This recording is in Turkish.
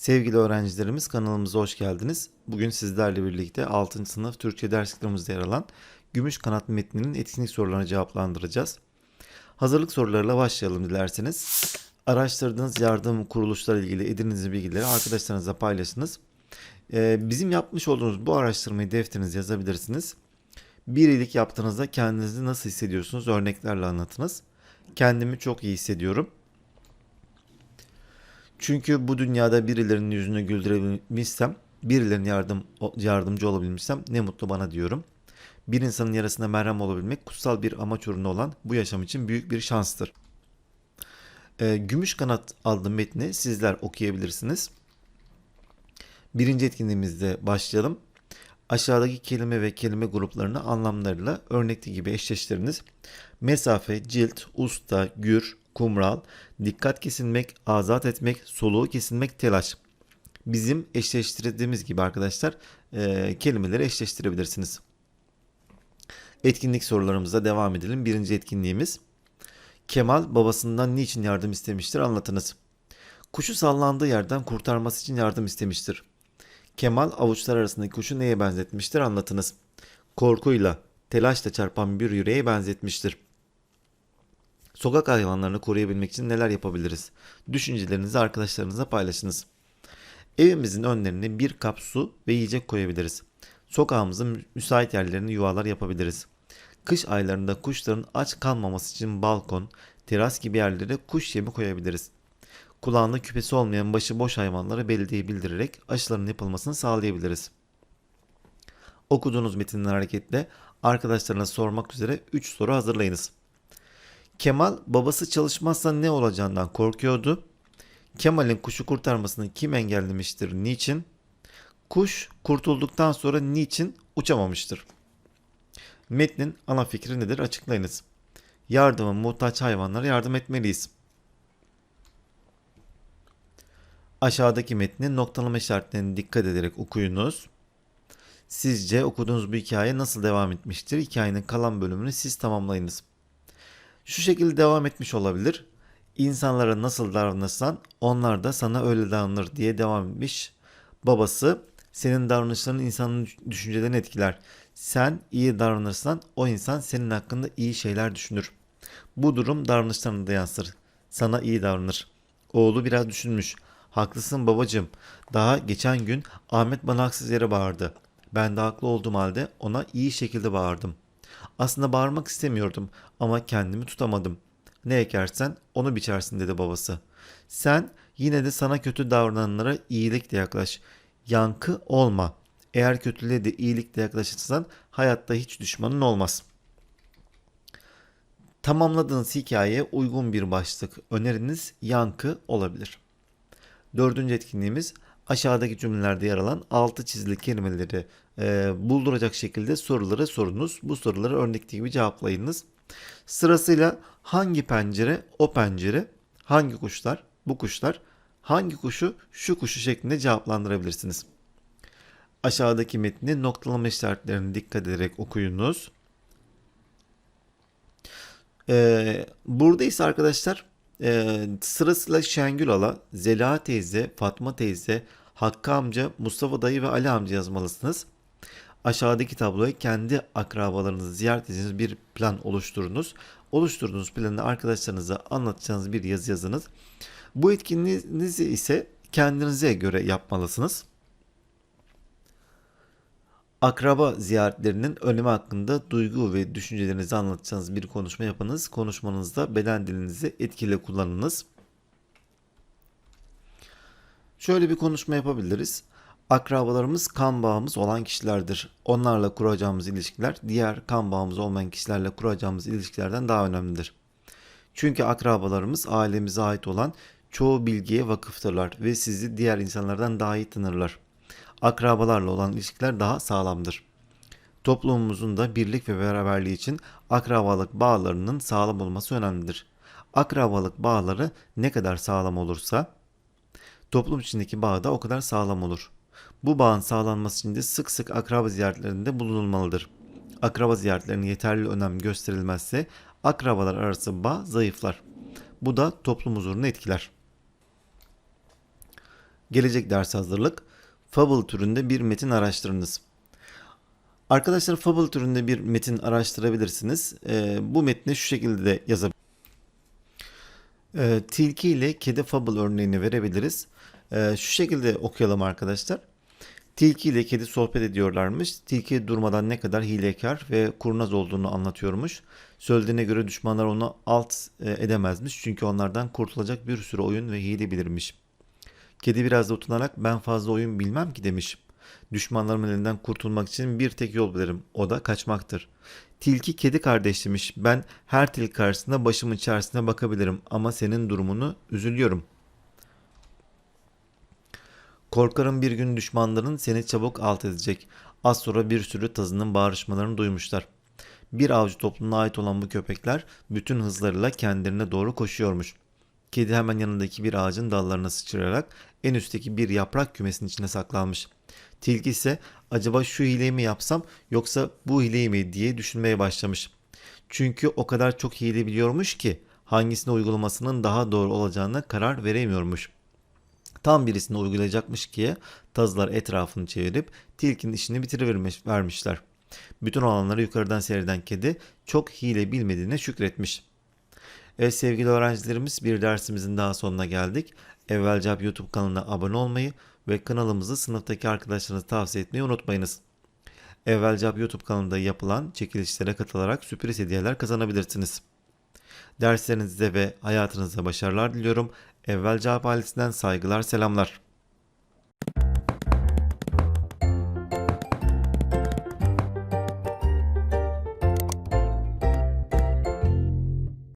Sevgili öğrencilerimiz kanalımıza hoş geldiniz. Bugün sizlerle birlikte 6. sınıf Türkçe ders kitabımızda yer alan Gümüş Kanat metninin etkinlik sorularını cevaplandıracağız. Hazırlık sorularıyla başlayalım dilerseniz. Araştırdığınız yardım kuruluşlarla ilgili edindiğiniz bilgileri arkadaşlarınızla paylaşınız. Ee, bizim yapmış olduğunuz bu araştırmayı defterinize yazabilirsiniz. Bir iyilik yaptığınızda kendinizi nasıl hissediyorsunuz örneklerle anlatınız. Kendimi çok iyi hissediyorum. Çünkü bu dünyada birilerinin yüzünü güldürebilmişsem, birilerine yardım yardımcı olabilmişsem ne mutlu bana diyorum. Bir insanın yarasına merhem olabilmek kutsal bir amaç uğruna olan bu yaşam için büyük bir şanstır. Ee, Gümüş Kanat adlı metni sizler okuyabilirsiniz. Birinci etkinliğimizde başlayalım. Aşağıdaki kelime ve kelime gruplarını anlamlarıyla örnekte gibi eşleştiriniz. Mesafe, cilt, usta, gür, kumral, dikkat kesilmek, azat etmek, soluğu kesilmek, telaş. Bizim eşleştirdiğimiz gibi arkadaşlar e, kelimeleri eşleştirebilirsiniz. Etkinlik sorularımıza devam edelim. Birinci etkinliğimiz. Kemal babasından niçin yardım istemiştir anlatınız. Kuşu sallandığı yerden kurtarması için yardım istemiştir. Kemal avuçlar arasındaki kuşu neye benzetmiştir anlatınız. Korkuyla, telaşla çarpan bir yüreğe benzetmiştir. Sokak hayvanlarını koruyabilmek için neler yapabiliriz? Düşüncelerinizi arkadaşlarınızla paylaşınız. Evimizin önlerine bir kap su ve yiyecek koyabiliriz. Sokağımızın müsait yerlerine yuvalar yapabiliriz. Kış aylarında kuşların aç kalmaması için balkon, teras gibi yerlere kuş yemi koyabiliriz. Kulağında küpesi olmayan başıboş hayvanlara belediyeye bildirerek aşıların yapılmasını sağlayabiliriz. Okuduğunuz metinden hareketle arkadaşlarına sormak üzere 3 soru hazırlayınız. Kemal babası çalışmazsa ne olacağından korkuyordu. Kemal'in kuşu kurtarmasını kim engellemiştir? Niçin? Kuş kurtulduktan sonra niçin uçamamıştır? Metnin ana fikri nedir? Açıklayınız. Yardıma muhtaç hayvanlara yardım etmeliyiz. Aşağıdaki metni noktalama işaretlerine dikkat ederek okuyunuz. Sizce okuduğunuz bu hikaye nasıl devam etmiştir? Hikayenin kalan bölümünü siz tamamlayınız. Şu şekilde devam etmiş olabilir. İnsanlara nasıl davranırsan onlar da sana öyle davranır diye devam etmiş. Babası senin davranışların insanın düşüncelerini etkiler. Sen iyi davranırsan o insan senin hakkında iyi şeyler düşünür. Bu durum davranışlarına da yansır. Sana iyi davranır. Oğlu biraz düşünmüş. Haklısın babacığım. Daha geçen gün Ahmet bana haksız yere bağırdı. Ben de haklı olduğum halde ona iyi şekilde bağırdım. Aslında bağırmak istemiyordum ama kendimi tutamadım. Ne ekersen onu biçersin dedi babası. Sen yine de sana kötü davrananlara iyilikle yaklaş. Yankı olma. Eğer kötülüğe de iyilikle yaklaşırsan hayatta hiç düşmanın olmaz. Tamamladığınız hikayeye uygun bir başlık öneriniz yankı olabilir. Dördüncü etkinliğimiz aşağıdaki cümlelerde yer alan altı çizili kelimeleri e, bulduracak şekilde soruları sorunuz. Bu soruları örnekteki gibi cevaplayınız. Sırasıyla hangi pencere o pencere, hangi kuşlar bu kuşlar, hangi kuşu şu kuşu şeklinde cevaplandırabilirsiniz. Aşağıdaki metni noktalama işaretlerine dikkat ederek okuyunuz. Ee, burada ise arkadaşlar e, sırasıyla Şengül Ala, Zeliha teyze, Fatma teyze, Hakkı amca, Mustafa dayı ve Ali amca yazmalısınız. Aşağıdaki tabloya kendi akrabalarınızı ziyaret edeceğiniz bir plan oluşturunuz. Oluşturduğunuz planı arkadaşlarınıza anlatacağınız bir yazı yazınız. Bu etkinliğinizi ise kendinize göre yapmalısınız. Akraba ziyaretlerinin önemi hakkında duygu ve düşüncelerinizi anlatacağınız bir konuşma yapınız. Konuşmanızda beden dilinizi etkili kullanınız. Şöyle bir konuşma yapabiliriz. Akrabalarımız kan bağımız olan kişilerdir. Onlarla kuracağımız ilişkiler diğer kan bağımız olmayan kişilerle kuracağımız ilişkilerden daha önemlidir. Çünkü akrabalarımız ailemize ait olan çoğu bilgiye vakıftırlar ve sizi diğer insanlardan daha iyi tanırlar. Akrabalarla olan ilişkiler daha sağlamdır. Toplumumuzun da birlik ve beraberliği için akrabalık bağlarının sağlam olması önemlidir. Akrabalık bağları ne kadar sağlam olursa toplum içindeki bağ da o kadar sağlam olur. Bu bağın sağlanması için de sık sık akraba ziyaretlerinde bulunulmalıdır. Akraba ziyaretlerine yeterli önem gösterilmezse akrabalar arası bağ zayıflar. Bu da toplum huzurunu etkiler. Gelecek ders hazırlık. Fable türünde bir metin araştırınız. Arkadaşlar Fable türünde bir metin araştırabilirsiniz. Ee, bu metni şu şekilde de yazabilirsiniz. Ee, tilki ile kedi Fable örneğini verebiliriz. Ee, şu şekilde okuyalım arkadaşlar. Tilki ile kedi sohbet ediyorlarmış. Tilki durmadan ne kadar hilekar ve kurnaz olduğunu anlatıyormuş. Söylediğine göre düşmanlar onu alt e, edemezmiş. Çünkü onlardan kurtulacak bir sürü oyun ve hile bilirmiş. Kedi biraz da utanarak ben fazla oyun bilmem ki demiş. Düşmanlarımın elinden kurtulmak için bir tek yol bilirim. O da kaçmaktır. Tilki kedi kardeş demiş. Ben her tilki karşısında başımın içerisine bakabilirim ama senin durumunu üzülüyorum. Korkarım bir gün düşmanların seni çabuk alt edecek. Az sonra bir sürü tazının bağırışmalarını duymuşlar. Bir avcı topluluğuna ait olan bu köpekler bütün hızlarıyla kendilerine doğru koşuyormuş. Kedi hemen yanındaki bir ağacın dallarına sıçrayarak en üstteki bir yaprak kümesinin içine saklanmış. Tilki ise acaba şu hileyi mi yapsam yoksa bu hileyi mi diye düşünmeye başlamış. Çünkü o kadar çok hile biliyormuş ki hangisini uygulamasının daha doğru olacağına karar veremiyormuş. Tam birisini uygulayacakmış ki tazılar etrafını çevirip tilkinin işini bitirivermiş vermişler. Bütün olanları yukarıdan seyreden kedi çok hile bilmediğine şükretmiş. Evet sevgili öğrencilerimiz bir dersimizin daha sonuna geldik. Evvelcap YouTube kanalına abone olmayı ve kanalımızı sınıftaki arkadaşlarınıza tavsiye etmeyi unutmayınız. Evvelcap YouTube kanalında yapılan çekilişlere katılarak sürpriz hediyeler kazanabilirsiniz. Derslerinizde ve hayatınızda başarılar diliyorum. Evvelcap ailesinden saygılar, selamlar.